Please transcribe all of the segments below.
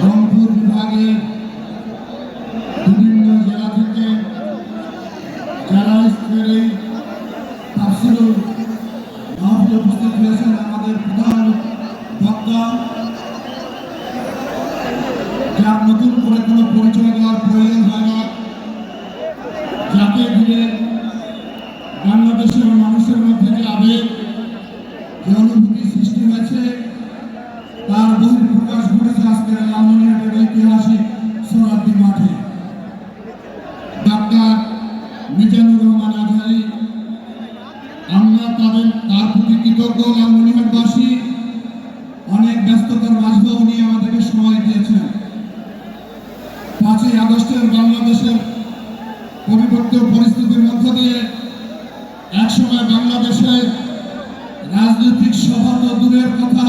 রংপুর বিভাগের বিভিন্ন জেলা থেকে যারা আজকের এই আমাদের প্রধান বক্তা, যার নতুন করে পরিচয় দেওয়ার প্রয়োজন হয় যাকে ঘিরে বাংলাদেশের মানুষের মধ্যে আবেগ, যে সৃষ্টি হয়েছে, তার আজকের লালমনিরহাটের ঐতিহাসিক সোনাদ্দি মাঠে। ডাক্তার মিজানুর রহমান আজহারি আমরা তাদের, তার প্রতি কৃতজ্ঞ লালমনিরহাটবাসী অনেক ব্যস্ততার মাঝেও উনি আমাদেরকে সময় দিয়েছেন। পাঁচই আগস্টের বাংলাদেশের পরিবর্তিত পরিস্থিতির মধ্য দিয়ে একসময় বাংলাদেশে রাজনৈতিক সভা তো দূরের কথা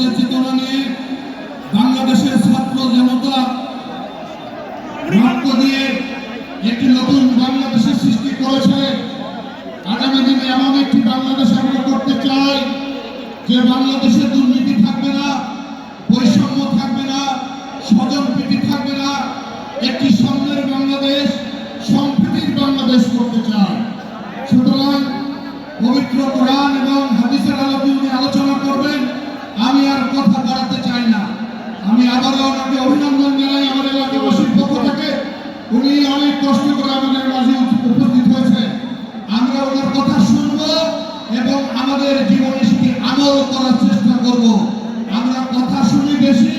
যে চেতনা নিয়ে বাংলাদেশের ছাত্র জনতা রক্ত দিয়ে একটি নতুন বাংলাদেশের সৃষ্টি করেছে। আগামী দিনে এমন একটি বাংলাদেশ আমরা করতে চাই যে বাংলাদেশে দুর্নীতি থাকবে না, বৈষম্য থাকবে না, স্বজন প্রীতি থাকবে না। একটি সামনের বাংলাদেশ, সম্প্রীতির বাংলাদেশ করতে চাই। সুতরাং পবিত্র কোরআন এবং হাদিসের আলোচনা করবেন আমি আর কথা বাড়াতে চাই না আমি আবারও ওনাকে অভিনন্দন জানাই আমার এলাকাবাসীর পক্ষ থেকে উনি অনেক কষ্ট করে আমাদের মাঝে উপস্থিত হয়েছে আমরা ওনার কথা শুনব এবং আমাদের জীবনে সেটি আমল করার চেষ্টা করব। আমরা কথা শুনি বেশি,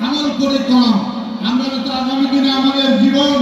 আমল করে কম। আমরা তো আগামী দিনে আমাদের জীবন